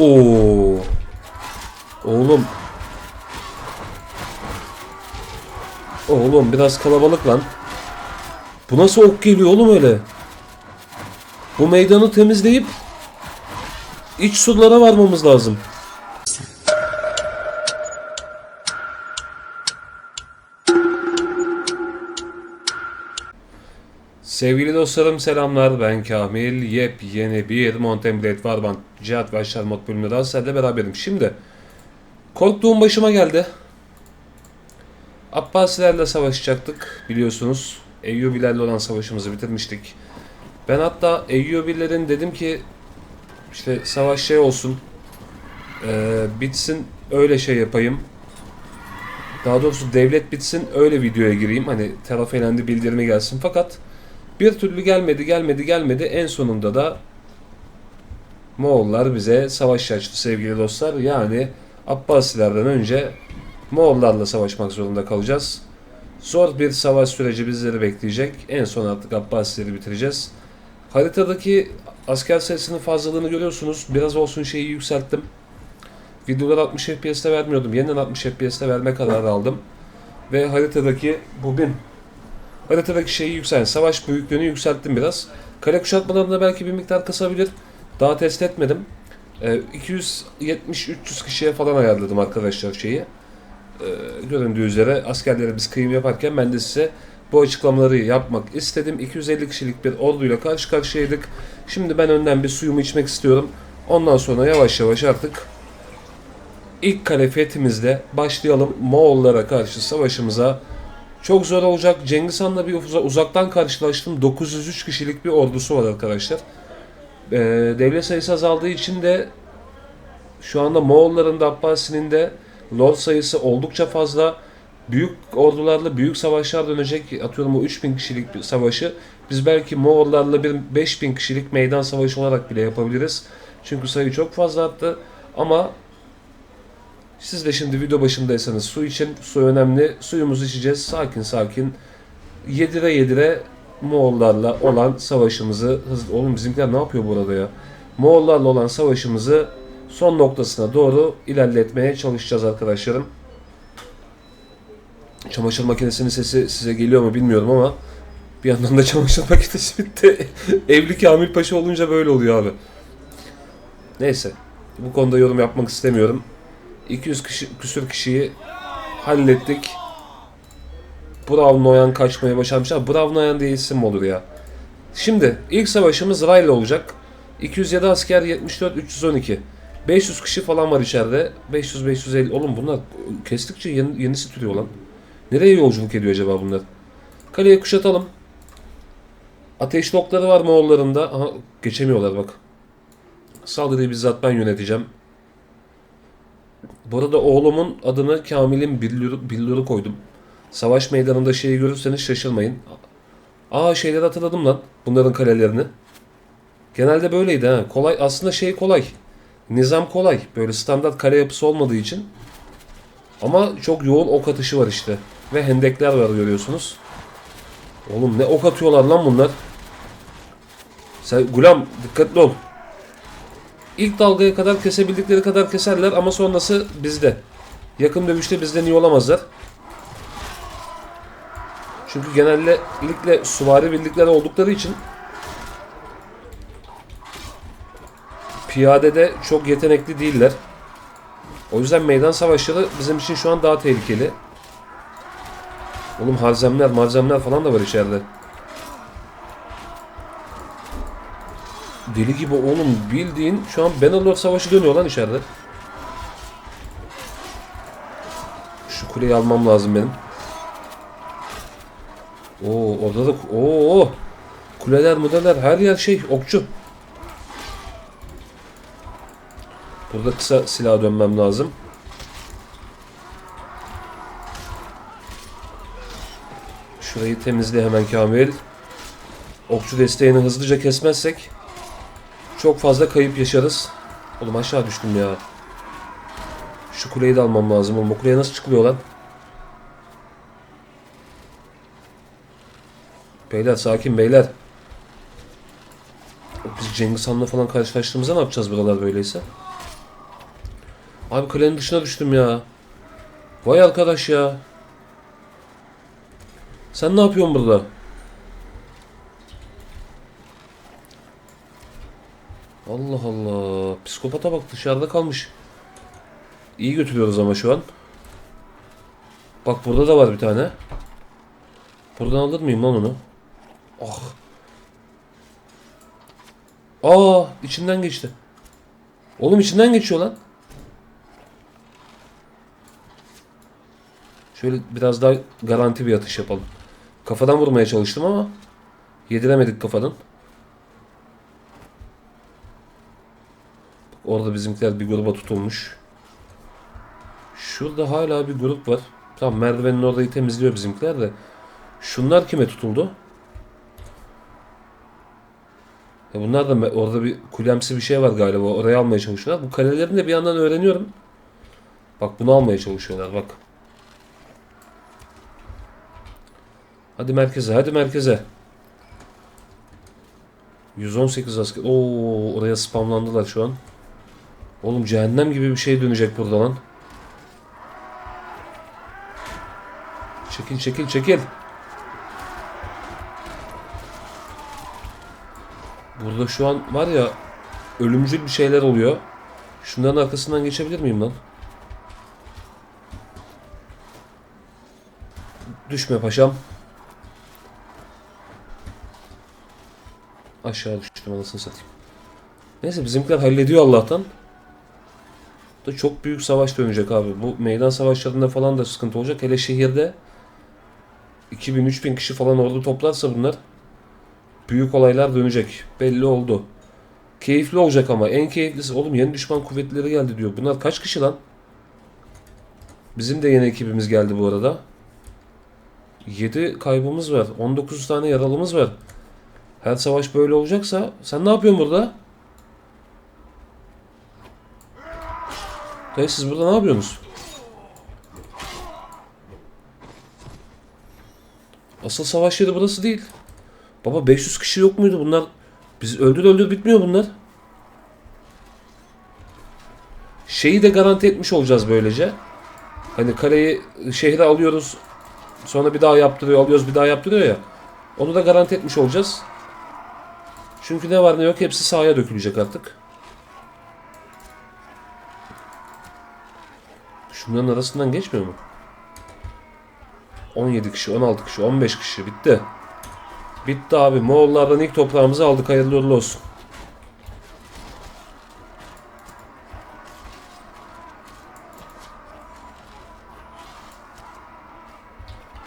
Oo. Oğlum. Oğlum biraz kalabalık lan. Bu nasıl ok geliyor oğlum öyle? Bu meydanı temizleyip iç sulara varmamız lazım. Sevgili dostlarım selamlar ben Kamil. Yepyeni bir Mountain Blade Warband Cihat ve Aşağı mod bölümünde daha sizlerle beraberim. Şimdi korktuğum başıma geldi. Abbasilerle savaşacaktık biliyorsunuz. Eyyubilerle olan savaşımızı bitirmiştik. Ben hatta Eyyubilerin dedim ki işte savaş şey olsun eee, bitsin öyle şey yapayım. Daha doğrusu devlet bitsin öyle videoya gireyim. Hani taraf elendi bildirimi gelsin. Fakat bir türlü gelmedi gelmedi gelmedi. En sonunda da Moğollar bize savaş açtı sevgili dostlar. Yani Abbasilerden önce Moğollarla savaşmak zorunda kalacağız. Zor bir savaş süreci bizleri bekleyecek. En son artık Abbasileri bitireceğiz. Haritadaki asker sayısının fazlalığını görüyorsunuz. Biraz olsun şeyi yükselttim. Videoları 60 FPS'te vermiyordum. Yeniden 60 FPS'te verme kararı aldım. Ve haritadaki bu bin haritadaki şeyi yükselt. Savaş büyüklüğünü yükselttim biraz. Kale kuşatmalarında belki bir miktar kısabilir. Daha test etmedim. Ee, 270-300 kişiye falan ayarladım arkadaşlar şeyi. Ee, göründüğü üzere askerlere biz kıyım yaparken ben de size bu açıklamaları yapmak istedim. 250 kişilik bir orduyla karşı karşıyaydık. Şimdi ben önden bir suyumu içmek istiyorum. Ondan sonra yavaş yavaş artık ilk kale fethimizle başlayalım. Moğollara karşı savaşımıza. Çok zor olacak. Cengiz Han'la bir uza- uzaktan karşılaştım. 903 kişilik bir ordusu var arkadaşlar. Ee, devlet sayısı azaldığı için de şu anda Moğolların da Abbasi'nin de lord sayısı oldukça fazla. Büyük ordularla büyük savaşlar dönecek. Atıyorum o 3000 kişilik bir savaşı biz belki Moğollarla bir 5000 kişilik meydan savaşı olarak bile yapabiliriz. Çünkü sayı çok fazla arttı. Ama siz de şimdi video başındaysanız su için su önemli. Suyumuzu içeceğiz. Sakin sakin yedire yedire Moğollarla olan savaşımızı hızlı... Oğlum bizimkiler ne yapıyor burada ya? Moğollarla olan savaşımızı son noktasına doğru ilerletmeye çalışacağız arkadaşlarım. Çamaşır makinesinin sesi size geliyor mu bilmiyorum ama bir yandan da çamaşır makinesi bitti. Evli Kamil Paşa olunca böyle oluyor abi. Neyse. Bu konuda yorum yapmak istemiyorum. 200 kişi, küsür kişiyi hallettik. Brown Noyan kaçmaya başarmışlar. Brown Noyan diye isim olur ya? Şimdi ilk savaşımız Rayla olacak. 207 asker 74 312. 500 kişi falan var içeride. 500 550. Oğlum bunlar kestikçe yeni, yenisi türüyor lan. Nereye yolculuk ediyor acaba bunlar? Kaleyi kuşatalım. Ateş okları var Moğolların da. Aha geçemiyorlar bak. Saldırıyı bizzat ben yöneteceğim. Bu arada oğlumun adını Kamil'in Billur'u koydum. Savaş meydanında şeyi görürseniz şaşırmayın. Aa şeyleri hatırladım lan. Bunların kalelerini. Genelde böyleydi ha. Kolay aslında şey kolay. Nizam kolay. Böyle standart kale yapısı olmadığı için. Ama çok yoğun ok atışı var işte. Ve hendekler var görüyorsunuz. Oğlum ne ok atıyorlar lan bunlar. Sen Gulam dikkatli ol. İlk dalgaya kadar kesebildikleri kadar keserler ama sonrası bizde. Yakın dövüşte bizden iyi olamazlar. Çünkü genellikle suvari bildikleri oldukları için piyadede çok yetenekli değiller. O yüzden meydan savaşları bizim için şu an daha tehlikeli. Oğlum malzemeler, malzemeler falan da var içeride. Deli gibi oğlum bildiğin şu an Bannerlord savaşı dönüyor lan içeride. Şu kuleyi almam lazım benim. Oo orada da oo kuleler mudeler her yer şey okçu. Burada kısa silah dönmem lazım. Şurayı temizle hemen Kamil. Okçu desteğini hızlıca kesmezsek çok fazla kayıp yaşarız. Oğlum aşağı düştüm ya. Şu kuleyi de almam lazım oğlum. O kuleye nasıl çıkılıyor lan? Beyler sakin beyler. Biz Cengiz Han'la falan karşılaştığımızda ne yapacağız buralar böyleyse? Abi kalenin dışına düştüm ya. Vay arkadaş ya. Sen ne yapıyorsun burada? Allah Allah. Psikopata bak dışarıda kalmış. İyi götürüyoruz ama şu an. Bak burada da var bir tane. Buradan alır mıyım lan onu? Ah. Aa içinden geçti. Oğlum içinden geçiyor lan. Şöyle biraz daha garanti bir atış yapalım. Kafadan vurmaya çalıştım ama yediremedik kafadan. Orada bizimkiler bir gruba tutulmuş. Şurada hala bir grup var. Tamam merdivenin orayı temizliyor bizimkiler de. Şunlar kime tutuldu? Ya bunlar da orada bir kulemsi bir şey var galiba. Orayı almaya çalışıyorlar. Bu kalelerini de bir yandan öğreniyorum. Bak bunu almaya çalışıyorlar bak. Hadi merkeze, hadi merkeze. 118 asker. Oo, oraya spamlandılar şu an. Oğlum cehennem gibi bir şey dönecek burada lan. Çekil, çekil, çekil. Burada şu an var ya ölümcül bir şeyler oluyor. Şunların arkasından geçebilir miyim lan? Düşme paşam. Aşağı düştüm anasını satayım. Neyse bizimkiler hallediyor Allah'tan. Da çok büyük savaş dönecek abi. Bu meydan savaşlarında falan da sıkıntı olacak. Hele şehirde 2000-3000 kişi falan ordu toplarsa bunlar büyük olaylar dönecek. Belli oldu. Keyifli olacak ama en keyiflisi oğlum yeni düşman kuvvetleri geldi diyor. Bunlar kaç kişi lan? Bizim de yeni ekibimiz geldi bu arada. 7 kaybımız var. 19 tane yaralımız var. Her savaş böyle olacaksa sen ne yapıyorsun burada? Dayı siz burada ne yapıyorsunuz? Asıl savaş yeri burası değil. Baba 500 kişi yok muydu bunlar? Biz öldür öldür bitmiyor bunlar. Şeyi de garanti etmiş olacağız böylece. Hani kaleyi şehre alıyoruz. Sonra bir daha yaptırıyor, alıyoruz bir daha yaptırıyor ya. Onu da garanti etmiş olacağız. Çünkü ne var ne yok hepsi sahaya dökülecek artık. Şunların arasından geçmiyor mu? 17 kişi, 16 kişi, 15 kişi bitti. Bitti abi. Moğollardan ilk toprağımızı aldık. Hayırlı uğurlu olsun.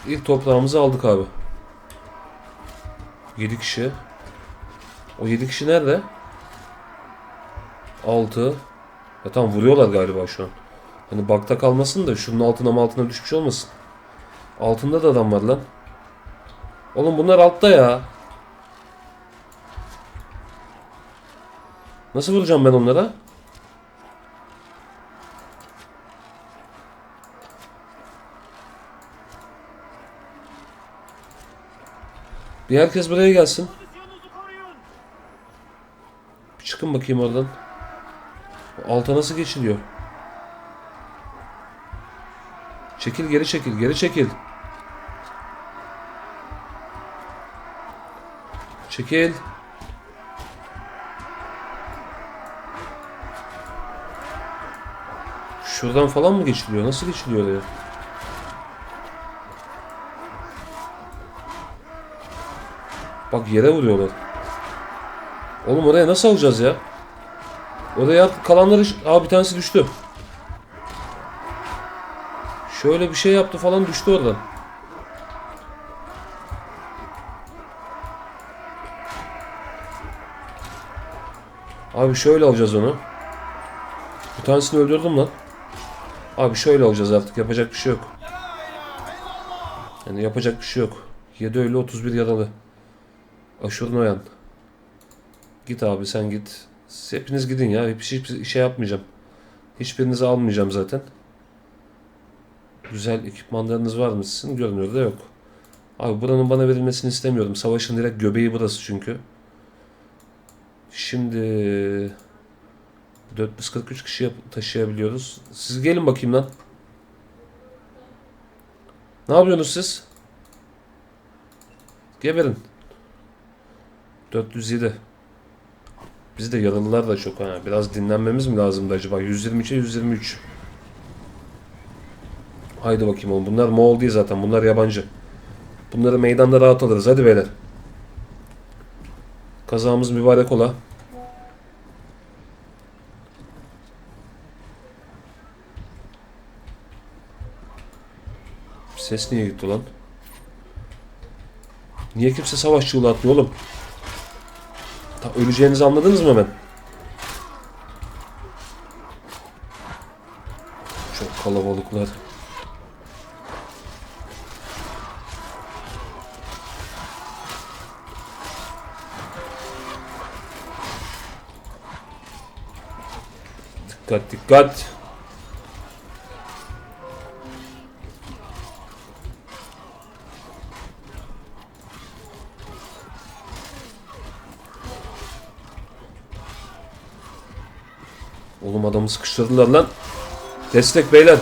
İlk toprağımızı aldık abi. 7 kişi. O 7 kişi nerede? 6. Ya tamam vuruyorlar galiba şu an. Hani bakta kalmasın da şunun altına altına düşmüş olmasın. Altında da adam var lan. Oğlum bunlar altta ya. Nasıl vuracağım ben onlara? Bir herkes buraya gelsin. Bir çıkın bakayım oradan. Alta nasıl geçiliyor? Çekil geri çekil geri çekil. Çekil. Şuradan falan mı geçiliyor? Nasıl geçiliyor oraya? Bak yere vuruyorlar. Oğlum oraya nasıl alacağız ya? Oraya kalanları... Aa bir tanesi düştü. Şöyle bir şey yaptı falan düştü oradan. Abi şöyle alacağız onu. Bir tanesini öldürdüm lan. Abi şöyle alacağız artık. Yapacak bir şey yok. Yani yapacak bir şey yok. 7 ölü 31 yaralı. Aşurun Oyan. Git abi sen git. Hepiniz gidin ya. Şey, hiçbir şey yapmayacağım. Hiçbirinizi almayacağım zaten. Güzel ekipmanlarınız var mı sizin? Görünüyor da yok. Abi buranın bana verilmesini istemiyorum. Savaşın direkt göbeği burası çünkü. Şimdi 443 kişi taşıyabiliyoruz. Siz gelin bakayım lan. Ne yapıyorsunuz siz? Geberin. 407. Bizde yaralılar da çok ha. Biraz dinlenmemiz mi lazımdı acaba? 123'e 123. Haydi bakayım oğlum. Bunlar Moğol değil zaten. Bunlar yabancı. Bunları meydanda rahat alırız. Hadi beyler. Kazamız mübarek ola. Ses niye gitti lan? Niye kimse savaş çığlığı atmıyor oğlum? Ta öleceğinizi anladınız mı hemen? Dikkat. Oğlum adamı sıkıştırdılar lan. Destek beyler.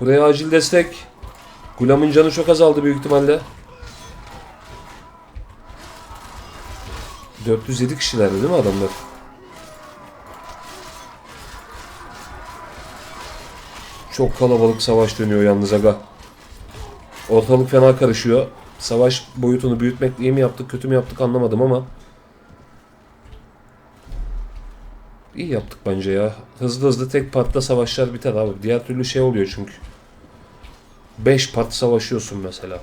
Buraya acil destek. Gulam'ın canı çok azaldı büyük ihtimalle. 407 kişilerdi değil mi adamlar? Çok kalabalık savaş dönüyor yalnız aga. Ortalık fena karışıyor. Savaş boyutunu büyütmek iyi mi yaptık kötü mü yaptık anlamadım ama iyi yaptık bence ya. Hızlı hızlı tek partta savaşlar biter abi. Diğer türlü şey oluyor çünkü. 5 part savaşıyorsun mesela.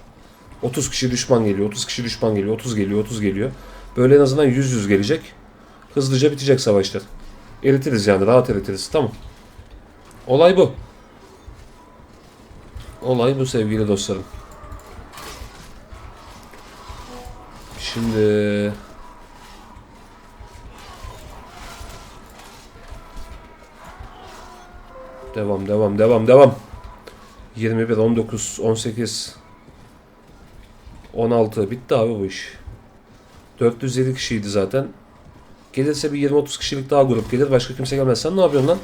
30 kişi düşman geliyor, 30 kişi düşman geliyor, 30 geliyor, 30 geliyor. Böyle en azından 100 100 gelecek. Hızlıca bitecek savaşlar. Eritiriz yani rahat eritiriz tamam. Olay bu. Olay bu sevgili dostlarım. Şimdi Devam devam devam devam. 21 19 18 16 bitti abi bu iş. 407 kişiydi zaten. Gelirse bir 20-30 kişilik daha grup gelir. Başka kimse gelmez. Sen ne yapıyorsun lan?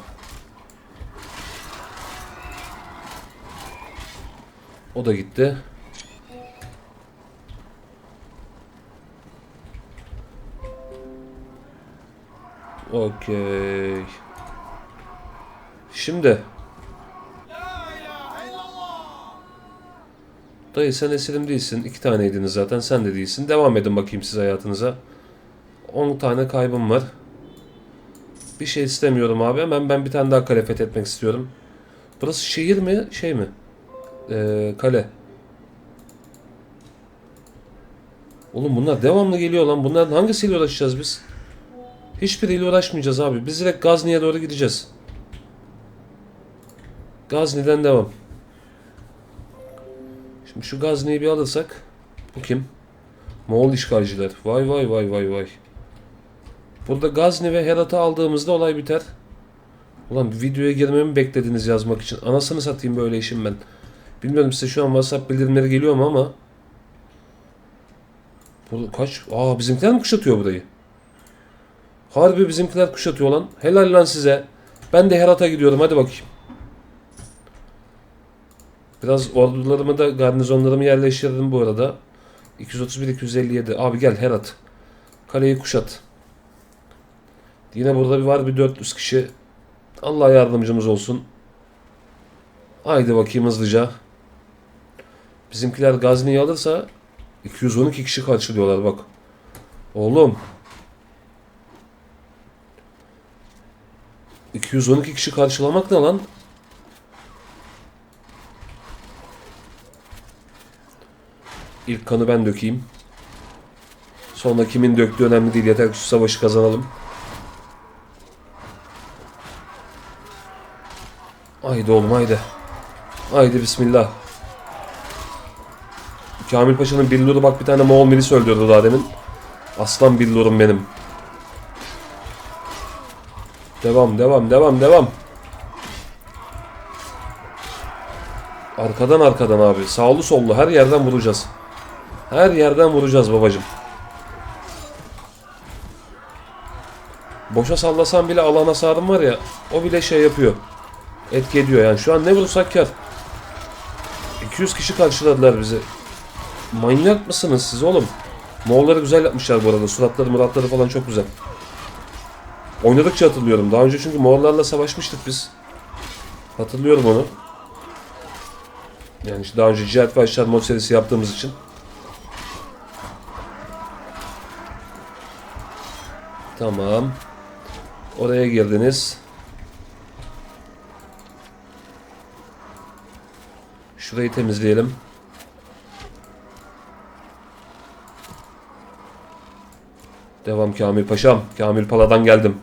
O da gitti. Okey. Şimdi. Dayı sen esirim değilsin. İki taneydiniz zaten. Sen de değilsin. Devam edin bakayım siz hayatınıza. 10 tane kaybım var. Bir şey istemiyorum abi. Hemen ben bir tane daha kale fethetmek istiyorum. Burası şehir mi? Şey mi? Ee, kale. Oğlum bunlar devamlı geliyor lan. Bunların hangisiyle uğraşacağız biz? Hiçbiriyle uğraşmayacağız abi. Biz direkt Gazni'ye doğru gideceğiz. Gazni'den devam. Şimdi şu Gazni'yi bir alırsak. Bu kim? Moğol işgalciler. Vay vay vay vay vay. Burada Gazni ve Herat'ı aldığımızda olay biter. Ulan bir videoya girmemi beklediniz yazmak için. Anasını satayım böyle işim ben. Bilmiyorum size şu an WhatsApp bildirimleri geliyor mu ama. Burada kaç? Aa bizimkiler mi kuşatıyor burayı? Harbi bizimkiler kuşatıyor lan. Helal lan size. Ben de Herat'a gidiyorum hadi bakayım. Biraz ordularımı da garnizonlarımı yerleştirdim bu arada. 231-257. Abi gel Herat. Kaleyi kuşat. Yine burada bir var bir 400 kişi. Allah yardımcımız olsun. Haydi bakayım hızlıca. Bizimkiler Gazni'yi alırsa 212 kişi karşılıyorlar bak. Oğlum. 212 kişi karşılamak ne lan? İlk kanı ben dökeyim. Sonra kimin döktüğü önemli değil. Yeter ki şu savaşı kazanalım. Haydi oğlum haydi. Haydi bismillah. Kamil Paşa'nın billuru bak bir tane Moğol milis öldürdü daha demin. Aslan billurum benim. Devam devam devam devam. Arkadan arkadan abi. Sağlı sollu her yerden vuracağız. Her yerden vuracağız babacım. Boşa sallasam bile alan hasarım var ya. O bile şey yapıyor. Etki ediyor yani. Şu an ne vursak kar. 200 kişi karşıladılar bizi. Manyak mısınız siz oğlum? Moğolları güzel yapmışlar bu arada. Suratları muratları falan çok güzel. Oynadıkça hatırlıyorum. Daha önce çünkü Moğollarla savaşmıştık biz. Hatırlıyorum onu. Yani işte daha önce Cihat ve Aşar mod serisi yaptığımız için. Tamam. Oraya girdiniz. Şurayı temizleyelim. Devam Kamil Paşam. Kamil Pala'dan geldim.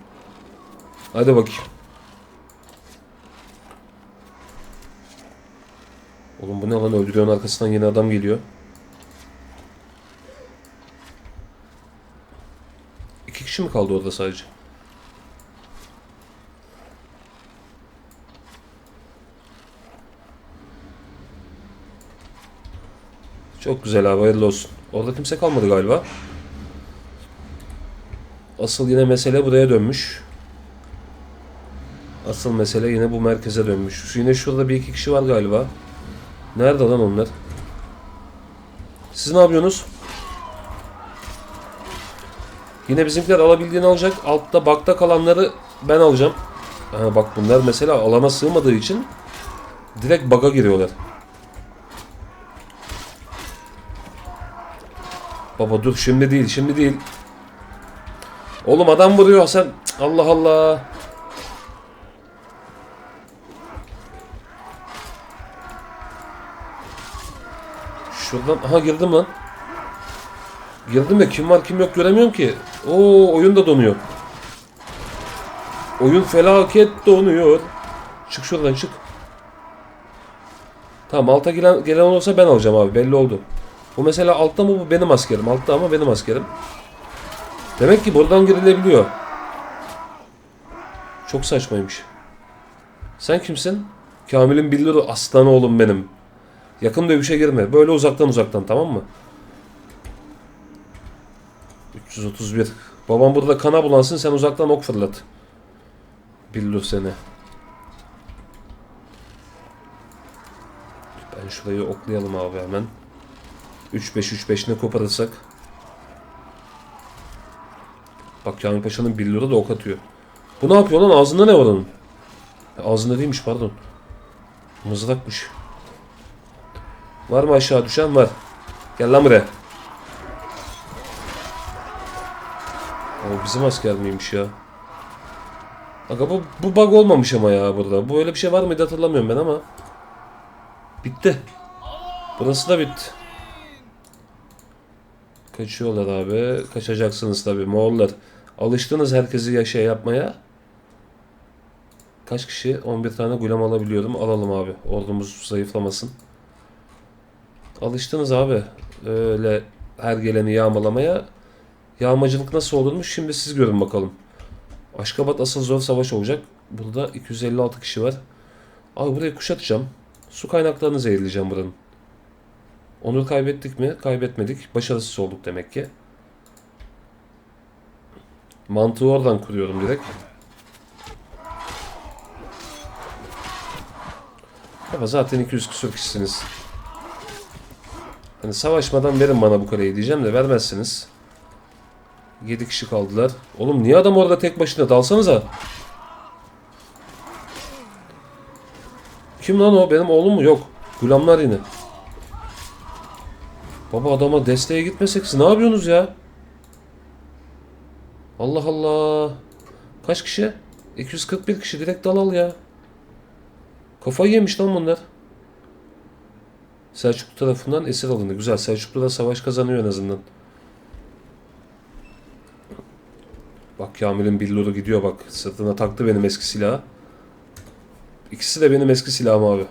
Hadi bakayım. Oğlum bu ne lan öldürüyorsun arkasından yeni adam geliyor. İki kişi mi kaldı orada sadece? Çok güzel abi hayırlı olsun. Orada kimse kalmadı galiba. Asıl yine mesele buraya dönmüş. Asıl mesele yine bu merkeze dönmüş. Yine şurada bir iki kişi var galiba. Nerede lan onlar? Siz ne yapıyorsunuz? Yine bizimkiler alabildiğini alacak. Altta bakta kalanları ben alacağım. Ha, bak bunlar mesela alana sığmadığı için direkt baga giriyorlar. Baba dur şimdi değil şimdi değil. Oğlum adam vuruyor. Cık, Allah Allah. Şuradan aha girdim lan. Girdim de kim var kim yok göremiyorum ki. Oo oyun da donuyor. Oyun felaket donuyor. Çık şuradan çık. Tamam alta gelen, gelen olursa ben alacağım abi belli oldu. Bu mesela altta mı bu benim askerim. Altta ama benim askerim. Demek ki buradan girilebiliyor. Çok saçmaymış. Sen kimsin? Kamil'in billuru aslan oğlum benim. Yakın dövüşe girme. Böyle uzaktan uzaktan tamam mı? 331. Babam burada kana bulansın sen uzaktan ok fırlat. Billur seni. Ben şurayı oklayalım abi hemen. 3-5-3-5 ne koparırsak. Bak Kamil Paşa'nın billuru da ok atıyor. Bu ne yapıyor lan? Ağzında ne var onun? Ağzında değilmiş pardon. Mızrakmış. Var mı aşağı düşen? Var. Gel lan buraya. Bizim asker miymiş ya? Aga bu, bu bug olmamış ama ya burada. Bu öyle bir şey var mıydı hatırlamıyorum ben ama. Bitti. Burası da bitti. Kaçıyorlar abi. Kaçacaksınız tabi Moğollar. Alıştınız herkesi ya şey yapmaya. Kaç kişi? 11 tane gulam alabiliyorum. Alalım abi. Ordumuz zayıflamasın. Alıştınız abi. Öyle her geleni yağmalamaya. Yağmacılık nasıl olurmuş şimdi siz görün bakalım. Aşkabat asıl zor savaş olacak. Burada 256 kişi var. Abi burayı kuşatacağım. Su kaynaklarını zehirleyeceğim buranın. Onur kaybettik mi? Kaybetmedik. Başarısız olduk demek ki. Mantığı oradan kuruyorum direkt. Ama zaten 200 küsur kişisiniz. Hani savaşmadan verin bana bu kareyi diyeceğim de vermezsiniz. 7 kişi kaldılar. Oğlum niye adam orada tek başına dalsanıza. Kim lan o? Benim oğlum mu? Yok. Gulamlar yine. Baba adama desteğe gitmesek siz ne yapıyorsunuz ya? Allah Allah. Kaç kişi? 241 kişi direkt dalal ya. Kafayı yemiş lan bunlar. Selçuklu tarafından esir alındı. Güzel. Selçuklu da savaş kazanıyor en azından. Bak Kamil'in billuru gidiyor bak. Sırtına taktı benim eski silahı. İkisi de benim eski silahım abi.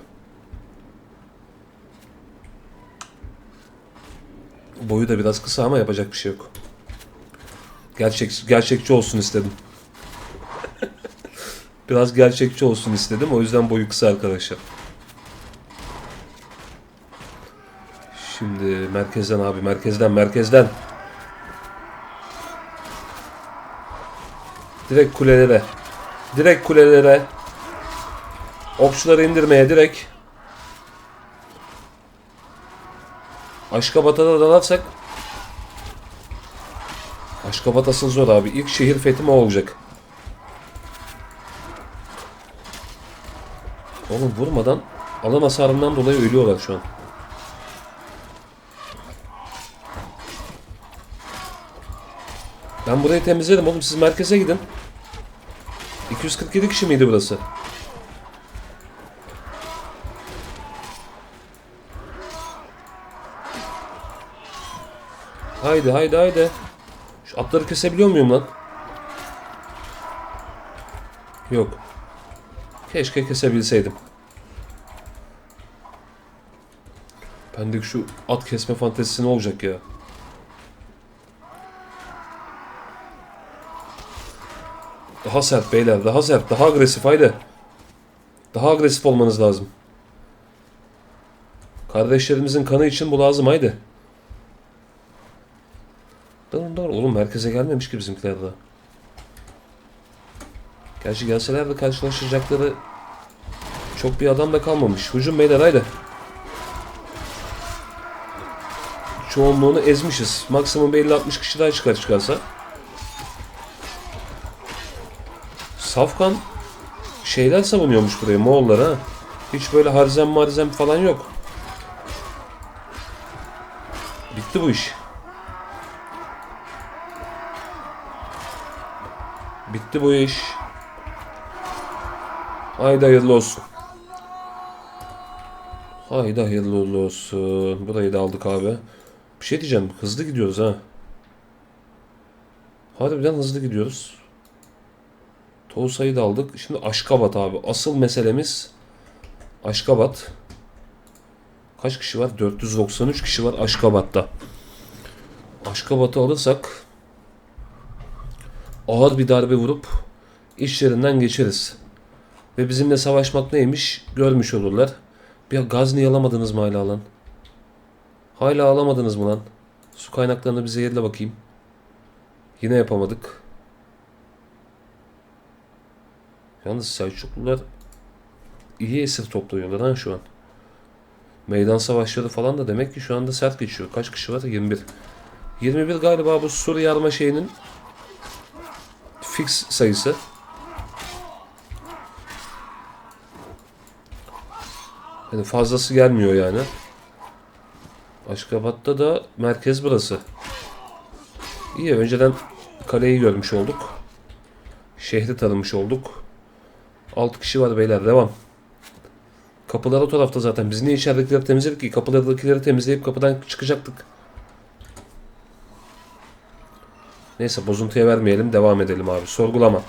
Boyu da biraz kısa ama yapacak bir şey yok. Gerçek, gerçekçi olsun istedim. biraz gerçekçi olsun istedim. O yüzden boyu kısa arkadaşlar. Şimdi merkezden abi merkezden merkezden. Direkt kulelere. Direkt kulelere. Okçuları indirmeye direkt. Aşkabat'a da dalarsak Aşkabat asıl zor abi. İlk şehir fethim olacak. Oğlum vurmadan alan hasarından dolayı ölüyorlar şu an. Ben burayı temizledim oğlum siz merkeze gidin. 247 kişi miydi burası? Haydi haydi haydi. Şu atları kesebiliyor muyum lan? Yok. Keşke kesebilseydim. Bendeki şu at kesme fantezisi ne olacak ya? Daha sert beyler, daha sert, daha agresif haydi. Daha agresif olmanız lazım. Kardeşlerimizin kanı için bu lazım haydi. Dur dur oğlum merkeze gelmemiş ki bizimkiler daha. Gerçi gelseler de karşılaşacakları çok bir adam da kalmamış. Hücum beyler haydi. Çoğunluğunu ezmişiz. Maksimum 50-60 kişi daha çıkar çıkarsa. Safkan şeyler savunuyormuş buraya Moğollar. Hiç böyle harzem marzem falan yok. Bitti bu iş. Bitti bu iş. Haydi hayırlı olsun. Haydi hayırlı olsun. Burayı da aldık abi. Bir şey diyeceğim. Hızlı gidiyoruz ha. Harbiden hızlı gidiyoruz. Toğusa'yı da aldık. Şimdi Aşkabat abi. Asıl meselemiz Aşkabat. Kaç kişi var? 493 kişi var Aşkabat'ta. Aşkabat'ı alırsak ağır bir darbe vurup işlerinden geçeriz. Ve bizimle savaşmak neymiş görmüş olurlar. Bir Gazni'yi alamadınız mı hala lan? Hala alamadınız mı lan? Su kaynaklarını bize yerle bakayım. Yine yapamadık. Yalnız Selçuklular iyi esir topluyorlar ha şu an. Meydan savaşları falan da demek ki şu anda sert geçiyor. Kaç kişi var? 21. 21 galiba bu sur yarma şeyinin fix sayısı. Yani fazlası gelmiyor yani. Aşkabat'ta da merkez burası. İyi önceden kaleyi görmüş olduk. Şehri tanımış olduk. 6 kişi var beyler devam. Kapılar o tarafta zaten. Biz niye içeridekileri temizledik ki? Kapılardakileri temizleyip kapıdan çıkacaktık. Neyse bozuntuya vermeyelim. Devam edelim abi. Sorgulama.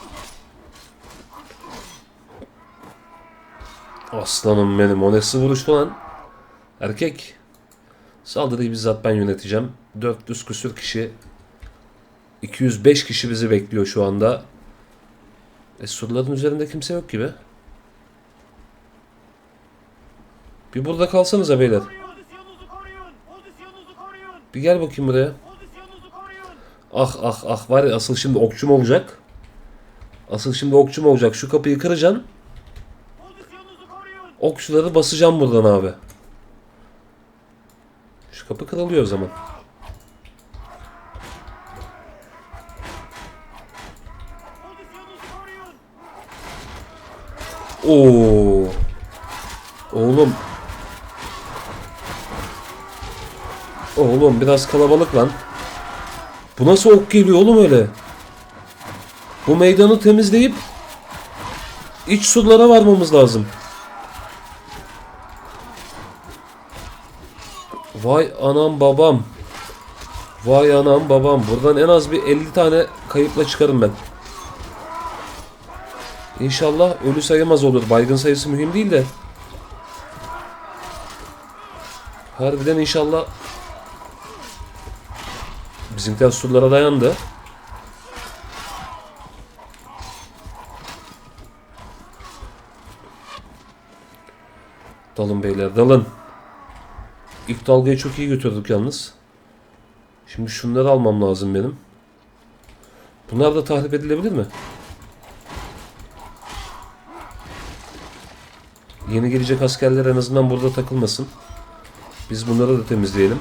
Aslanım benim. O nasıl vuruştu lan? Erkek. Saldırıyı bizzat ben yöneteceğim. 400 küsür kişi. 205 kişi bizi bekliyor şu anda. E surların üzerinde kimse yok gibi. Bir burada kalsanıza beyler. Bir gel bakayım buraya. Ah ah ah var ya asıl şimdi okçum olacak. Asıl şimdi okçum olacak. Şu kapıyı kıracaksın. Okçuları basacağım buradan abi. Şu kapı kırılıyor o zaman. Oo. Oğlum. Oğlum biraz kalabalık lan. Bu nasıl ok geliyor oğlum öyle? Bu meydanı temizleyip iç surlara varmamız lazım. Vay anam babam. Vay anam babam. Buradan en az bir 50 tane kayıpla çıkarım ben. İnşallah ölü sayımaz olur. Baygın sayısı mühim değil de. Harbiden inşallah bizimkiler surlara dayandı. Dalın beyler dalın. İlk dalgayı çok iyi götürdük yalnız. Şimdi şunları almam lazım benim. Bunlar da tahrip edilebilir mi? Yeni gelecek askerler en azından burada takılmasın. Biz bunları da temizleyelim.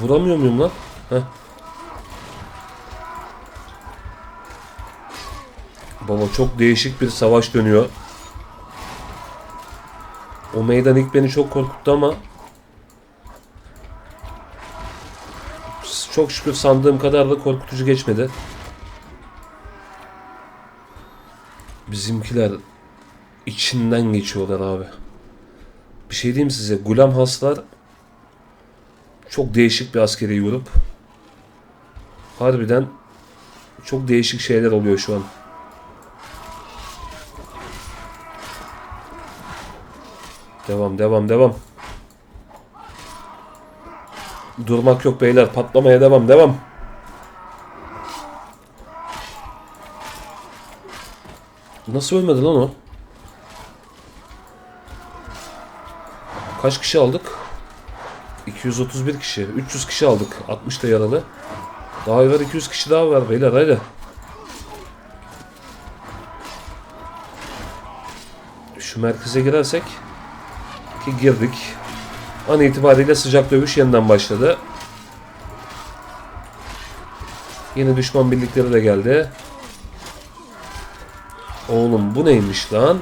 Vuramıyor muyum lan? Heh. Baba çok değişik bir savaş dönüyor. O meydan ilk beni çok korkuttu ama çok şükür sandığım kadar da korkutucu geçmedi. Bizimkiler içinden geçiyorlar abi. Bir şey diyeyim size. Gulam Haslar çok değişik bir askeri grup. Harbiden çok değişik şeyler oluyor şu an. Devam devam devam. Durmak yok beyler. Patlamaya devam devam. Nasıl ölmedi lan o? Kaç kişi aldık? 231 kişi. 300 kişi aldık. 60 da yaralı. Daha var 200 kişi daha var beyler haydi. Şu merkeze girersek ki girdik. An itibariyle sıcak dövüş yeniden başladı. Yeni düşman birlikleri de geldi. Oğlum bu neymiş lan?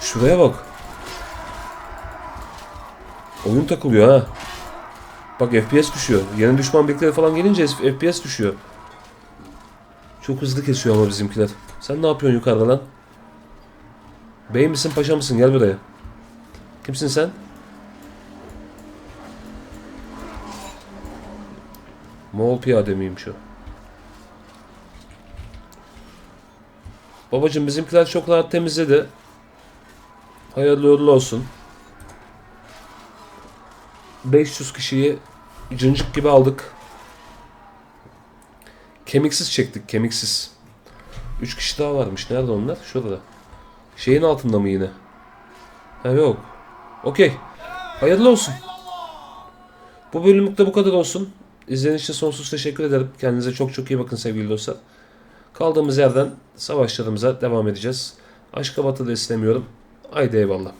Şuraya bak. Oyun takılıyor ha. Bak FPS düşüyor. Yeni düşman birlikleri falan gelince FPS düşüyor. Çok hızlı kesiyor ama bizimkiler. Sen ne yapıyorsun yukarıda lan? Bey misin paşa mısın? Gel buraya. Kimsin sen? Moğol piyade miymiş o? Babacım bizimkiler çok rahat temizledi. Hayırlı uğurlu olsun. 500 kişiyi cıncık gibi aldık. Kemiksiz çektik, kemiksiz. 3 kişi daha varmış. Nerede onlar? Şurada. Şeyin altında mı yine? Ha yok. Okey. Hayırlı olsun. Bu bölümlük de bu kadar olsun. İzlediğiniz için sonsuz teşekkür ederim. Kendinize çok çok iyi bakın sevgili dostlar. Kaldığımız yerden savaşlarımıza devam edeceğiz. Aşka batıda istemiyorum. Haydi eyvallah.